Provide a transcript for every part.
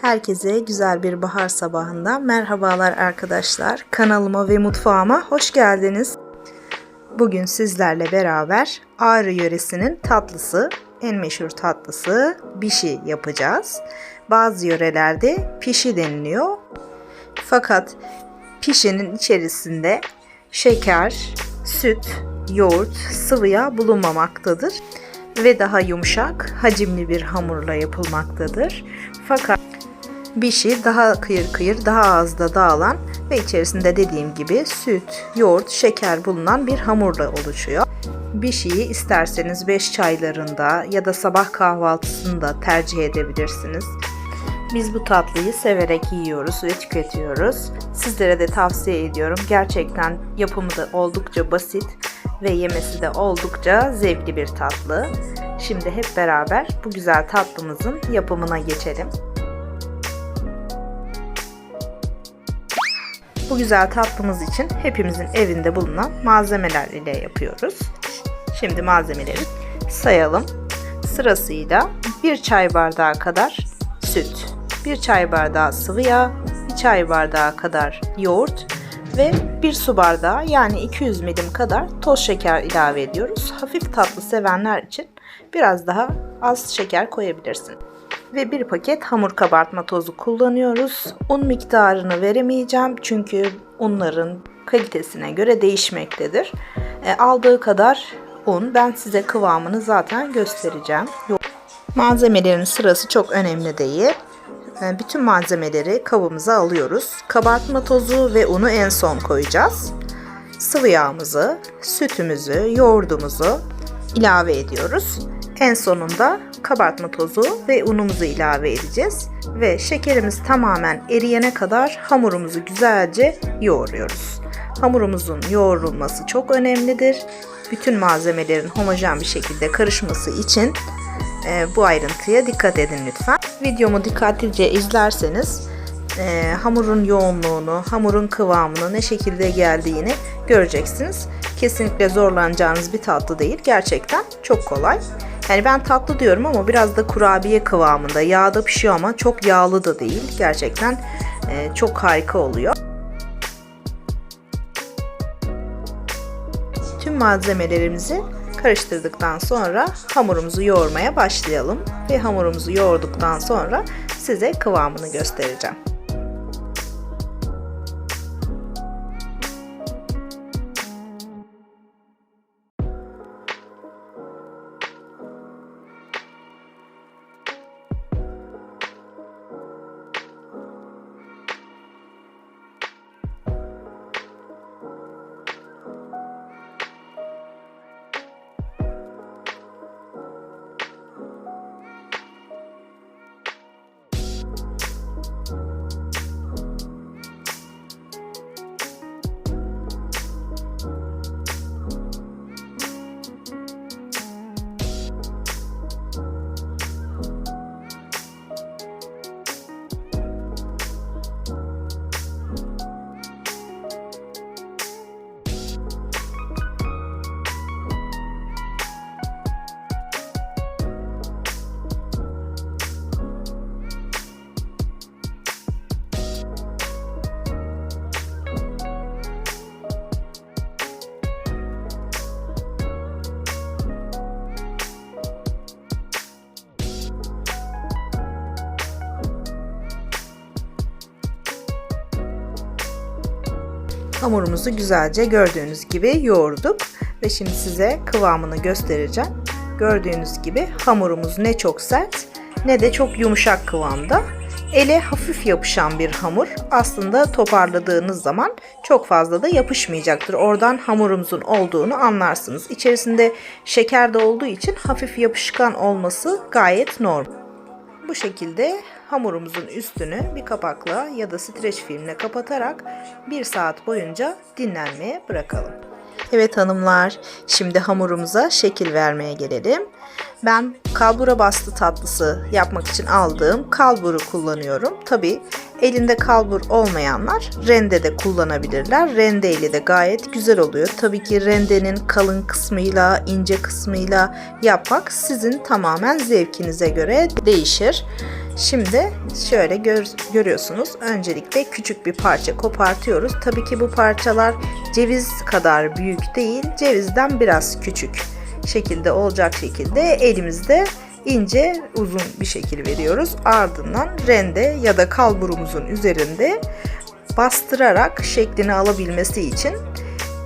Herkese güzel bir bahar sabahından merhabalar arkadaşlar. Kanalıma ve mutfağıma hoş geldiniz. Bugün sizlerle beraber Ağrı yöresinin tatlısı, en meşhur tatlısı bişi yapacağız. Bazı yörelerde pişi deniliyor. Fakat pişinin içerisinde şeker, süt, yoğurt, sıvı yağ bulunmamaktadır ve daha yumuşak, hacimli bir hamurla yapılmaktadır. Fakat bişi daha kıyır kıyır, daha az da dağılan ve içerisinde dediğim gibi süt, yoğurt, şeker bulunan bir hamurla oluşuyor. Bişiyi isterseniz 5 çaylarında ya da sabah kahvaltısında tercih edebilirsiniz. Biz bu tatlıyı severek yiyoruz ve tüketiyoruz. Sizlere de tavsiye ediyorum. Gerçekten yapımı da oldukça basit ve yemesi de oldukça zevkli bir tatlı. Şimdi hep beraber bu güzel tatlımızın yapımına geçelim. Bu güzel tatlımız için hepimizin evinde bulunan malzemeler ile yapıyoruz. Şimdi malzemeleri sayalım. Sırasıyla 1 çay bardağı kadar süt, 1 çay bardağı sıvı yağ, 1 çay bardağı kadar yoğurt ve 1 su bardağı yani 200 milim kadar toz şeker ilave ediyoruz. Hafif tatlı sevenler için biraz daha az şeker koyabilirsin. Ve bir paket hamur kabartma tozu kullanıyoruz. Un miktarını veremeyeceğim çünkü unların kalitesine göre değişmektedir. E, aldığı kadar un ben size kıvamını zaten göstereceğim. Malzemelerin sırası çok önemli değil. E, bütün malzemeleri kabımıza alıyoruz. Kabartma tozu ve unu en son koyacağız. Sıvı yağımızı, sütümüzü, yoğurdumuzu ilave ediyoruz. En sonunda kabartma tozu ve unumuzu ilave edeceğiz ve şekerimiz tamamen eriyene kadar hamurumuzu güzelce yoğuruyoruz. Hamurumuzun yoğrulması çok önemlidir. Bütün malzemelerin homojen bir şekilde karışması için e, bu ayrıntıya dikkat edin lütfen. Videomu dikkatlice izlerseniz e, hamurun yoğunluğunu, hamurun kıvamını ne şekilde geldiğini göreceksiniz. Kesinlikle zorlanacağınız bir tatlı değil. Gerçekten çok kolay. Yani ben tatlı diyorum ama biraz da kurabiye kıvamında. Yağda pişiyor ama çok yağlı da değil. Gerçekten e, çok harika oluyor. Tüm malzemelerimizi karıştırdıktan sonra hamurumuzu yoğurmaya başlayalım. Ve hamurumuzu yoğurduktan sonra size kıvamını göstereceğim. Hamurumuzu güzelce gördüğünüz gibi yoğurduk ve şimdi size kıvamını göstereceğim. Gördüğünüz gibi hamurumuz ne çok sert ne de çok yumuşak kıvamda. Ele hafif yapışan bir hamur. Aslında toparladığınız zaman çok fazla da yapışmayacaktır. Oradan hamurumuzun olduğunu anlarsınız. İçerisinde şeker de olduğu için hafif yapışkan olması gayet normal. Bu şekilde hamurumuzun üstünü bir kapakla ya da streç filmle kapatarak bir saat boyunca dinlenmeye bırakalım. Evet hanımlar, şimdi hamurumuza şekil vermeye gelelim. Ben kalbura bastı tatlısı yapmak için aldığım kalburu kullanıyorum. Tabi elinde kalbur olmayanlar rende de kullanabilirler. Rende ile de gayet güzel oluyor. Tabii ki rendenin kalın kısmıyla, ince kısmıyla yapmak sizin tamamen zevkinize göre değişir. Şimdi şöyle gör, görüyorsunuz. Öncelikle küçük bir parça kopartıyoruz. Tabii ki bu parçalar ceviz kadar büyük değil. Cevizden biraz küçük şekilde olacak şekilde elimizde ince uzun bir şekil veriyoruz. Ardından rende ya da kalburumuzun üzerinde bastırarak şeklini alabilmesi için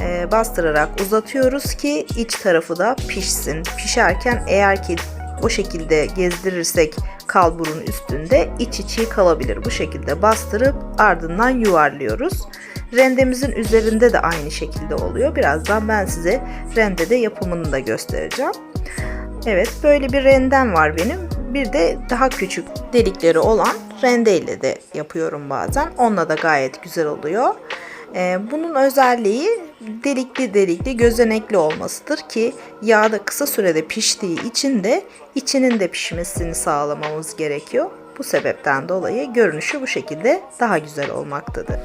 e, bastırarak uzatıyoruz ki iç tarafı da pişsin. Pişerken eğer ki o şekilde gezdirirsek kalburun üstünde iç içi kalabilir. Bu şekilde bastırıp ardından yuvarlıyoruz. Rendemizin üzerinde de aynı şekilde oluyor. Birazdan ben size rendede yapımını da göstereceğim. Evet böyle bir rendem var benim. Bir de daha küçük delikleri olan rendeyle de yapıyorum bazen. Onunla da gayet güzel oluyor. Ee, bunun özelliği delikli delikli gözenekli olmasıdır ki yağda kısa sürede piştiği için de içinin de pişmesini sağlamamız gerekiyor. Bu sebepten dolayı görünüşü bu şekilde daha güzel olmaktadır.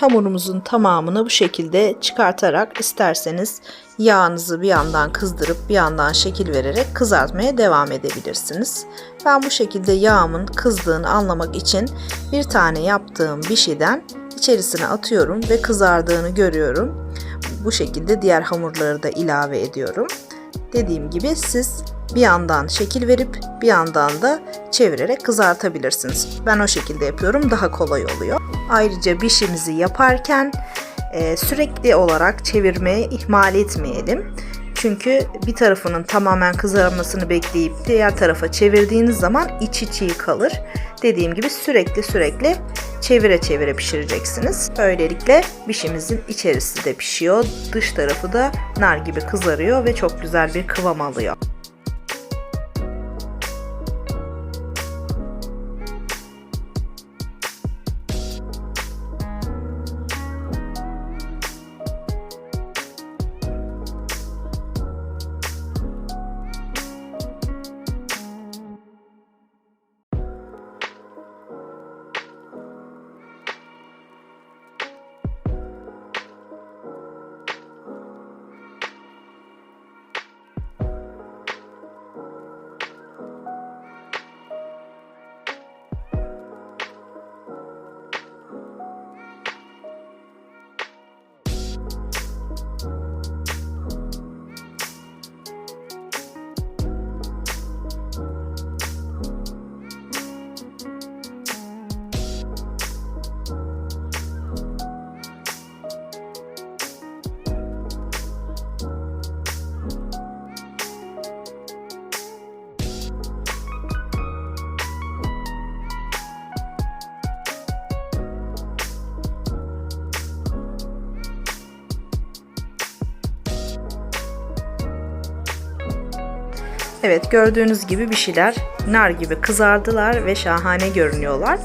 Hamurumuzun tamamını bu şekilde çıkartarak isterseniz yağınızı bir yandan kızdırıp bir yandan şekil vererek kızartmaya devam edebilirsiniz. Ben bu şekilde yağımın kızdığını anlamak için bir tane yaptığım bir şeyden içerisine atıyorum ve kızardığını görüyorum. Bu şekilde diğer hamurları da ilave ediyorum. Dediğim gibi siz bir yandan şekil verip bir yandan da çevirerek kızartabilirsiniz. Ben o şekilde yapıyorum daha kolay oluyor. Ayrıca bişimizi yaparken e, sürekli olarak çevirmeyi ihmal etmeyelim. Çünkü bir tarafının tamamen kızarmasını bekleyip diğer tarafa çevirdiğiniz zaman iç içi kalır. Dediğim gibi sürekli sürekli çevire çevire pişireceksiniz. Böylelikle bişimizin içerisi de pişiyor, dış tarafı da nar gibi kızarıyor ve çok güzel bir kıvam alıyor. Evet gördüğünüz gibi bir şeyler nar gibi kızardılar ve şahane görünüyorlar.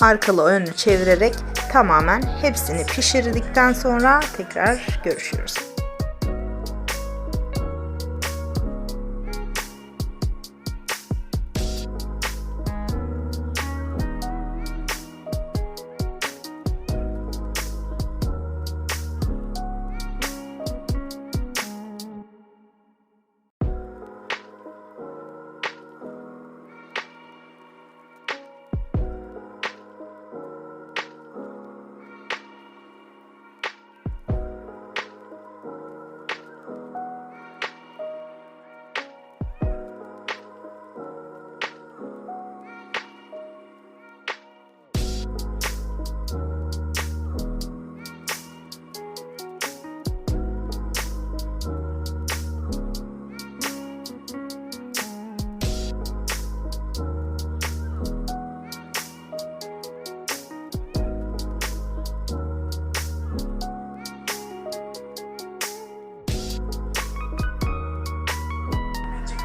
Arkalı önlü çevirerek tamamen hepsini pişirdikten sonra tekrar görüşürüz.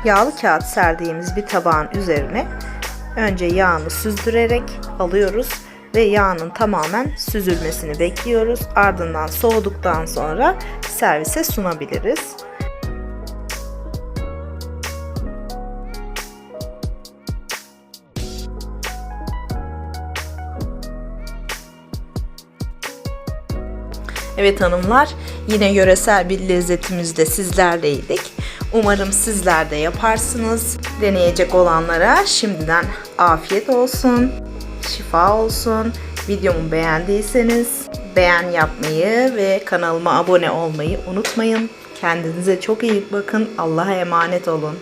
Yağlı kağıt serdiğimiz bir tabağın üzerine önce yağını süzdürerek alıyoruz ve yağının tamamen süzülmesini bekliyoruz. Ardından soğuduktan sonra servise sunabiliriz. Evet hanımlar, yine yöresel bir lezzetimizle sizlerleydik. Umarım sizler de yaparsınız. Deneyecek olanlara şimdiden afiyet olsun, şifa olsun. Videomu beğendiyseniz beğen yapmayı ve kanalıma abone olmayı unutmayın. Kendinize çok iyi bakın. Allah'a emanet olun.